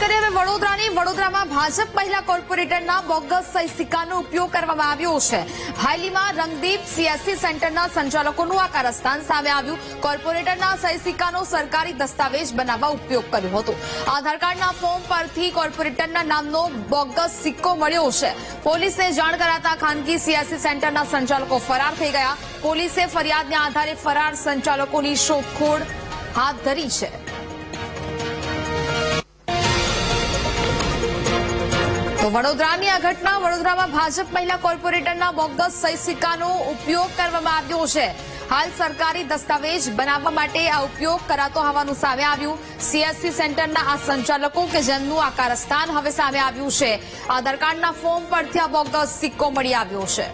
કરીએ હવે વડોદરાની. વડોદરામાં ભાજપ મહિલા કોર્પોરેટરના બોગસ સહી સિક્કાનો ઉપયોગ કરવામાં આવ્યો છે. હાઈલીમાં રંગદીપ સીએસસી સેન્ટરના સંચાલકોનું આ કારસ્તાન સામે આવ્યું. કોર્પોરેટરના સહી સિક્કાનો સરકારી દસ્તાવેજ બનાવવા ઉપયોગ કર્યો હતો. આધાર કાર્ડના ફોર્મ પરથી કોર્પોરેટરના નામનો બોગસ સિક્કો મળ્યો છે. પોલીસને જાણ કરાતા ખાનગી સીએસસી સેન્ટરના સંચાલકો ફરાર થઈ ગયા. પોલીસે ફરિયાદના આધારે ફરાર સંચાલકોની શોધખોળ હાથ ધરી છે. તો વડોદરાની આ ઘટના, વડોદરામાં ભાજપ મહિલા કોર્પોરેટરના બોગસ સહી સિક્કાનો ઉપયોગ કરવામાં આવ્યો છે. હાલ સરકારી દસ્તાવેજ બનાવવા માટે આ ઉપયોગ કરાતો હોવાનું સામે આવ્યું. સીએસસી સેન્ટરના આ સંચાલકો કે જેમનું આ કારસ્થાન હવે સામે આવ્યું છે. આધાર કાર્ડના ફોર્મ પરથી આ બોગસ સિક્કો મળી આવ્યો છે.